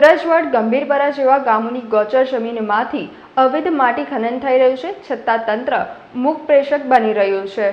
સુરજવડ ગંભીરપરા જેવા ગામોની ગોચર જમીનમાંથી અવૈધ માટી ખનન થઈ રહ્યું છે, છતાં તંત્ર મુખ પ્રેષક બની રહ્યું છે.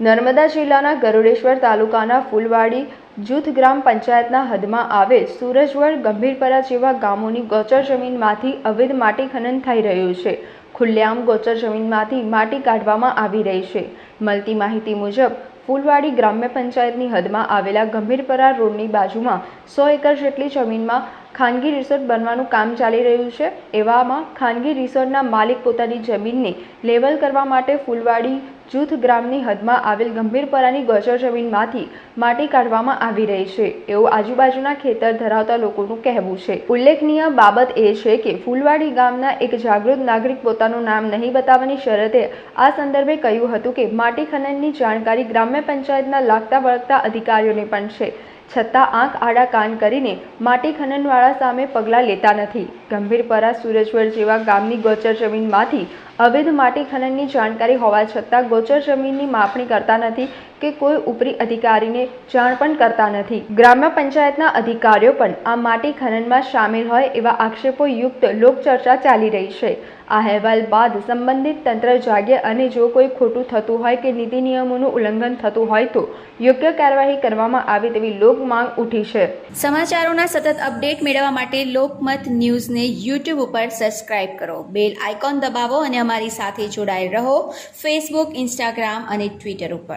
નર્મદા જિલ્લાના ગરુડેશ્વર તાલુકાના ફૂલવાડી જૂથ ગ્રામ પંચાયતના હદમાં આવેલ સુરજવડ ગંભીરપરા જેવા ગામોની ગોચર જમીનમાંથી અવૈધ માટી ખનન થઈ રહ્યું છે. ખુલ્લેઆમ ગોચર જમીનમાંથી માટી કાઢવામાં આવી રહી છે. મળતી માહિતી મુજબ, ફૂલવાડી ગ્રામ્ય પંચાયતની હદમાં આવેલા ગંભીરપરા રોડની બાજુમાં સો એકર જેટલી જમીનમાં ખાનગી રિસોર્ટ બનવાનું કામ ચાલી રહ્યું છે. એવામાં ખાનગી રિસોર્ટના માલિક પોતાની જમીનને લેવલ કરવા માટે ફૂલવાડી જૂથ ગ્રામની હદમાં આવેલ ગંભીરપરાની ગોચર જમીનમાંથી માટી કાઢવામાં આવી રહી છે. એવું આજુબાજુના ખેતર ધરાવતા લોકોનું કહેવું છે. ઉલ્લેખનીય બાબત એ છે કે ફૂલવાડી ગામના એક જાગૃત નાગરિક પોતાનું નામ નહીં બતાવવાની શરતે આ સંદર્ભે કહ્યું હતું કે માટી ખનનની જાણકારી ગ્રામ્ય પંચાયતના લાગતા વળગતા અધિકારીઓને પણ છે. છતાં આંખ આડા કાન કરીને માટી ખનનવાળા સામે પગલાં લેતા નથી. ગંભીરપરા સુરજવડ જેવા ગામની ગોચર જમીનમાંથી અવૈધ માટી ખનનની જાણકારી હોવા છતાં ગોચર જમીનની માપણી કરતા નથી કે કોઈ ઉપરી અધિકારીને જાણ પણ કરતા નથી. ગ્રામ્ય પંચાયતના અધિકારીઓ પણ આ માટી ખનનમાં સામેલ હોય એવા આક્ષેપો યુક્ત લોકચર્ચા ચાલી રહી છે. આ અહેવાલ બાદ સંબંધિત તંત્ર જાગે અને જો કોઈ ખોટું થતું હોય કે નીતિ નિયમોનું ઉલ્લંઘન થતું હોય તો યોગ્ય કાર્યવાહી કરવામાં આવે તેવી લોક માંગ ઉઠી છે. સમાચારોના સતત અપડેટ મેળવવા માટે લોકમત ન્યૂઝને યુટ્યુબ ઉપર સબસ્ક્રાઇબ કરો. બેલ આઇકોન દબાવો અને અમારી સાથે જોડાયેલ રહો. ફેસબુક, ઇન્સ્ટાગ્રામ અને ટ્વિટર ઉપર.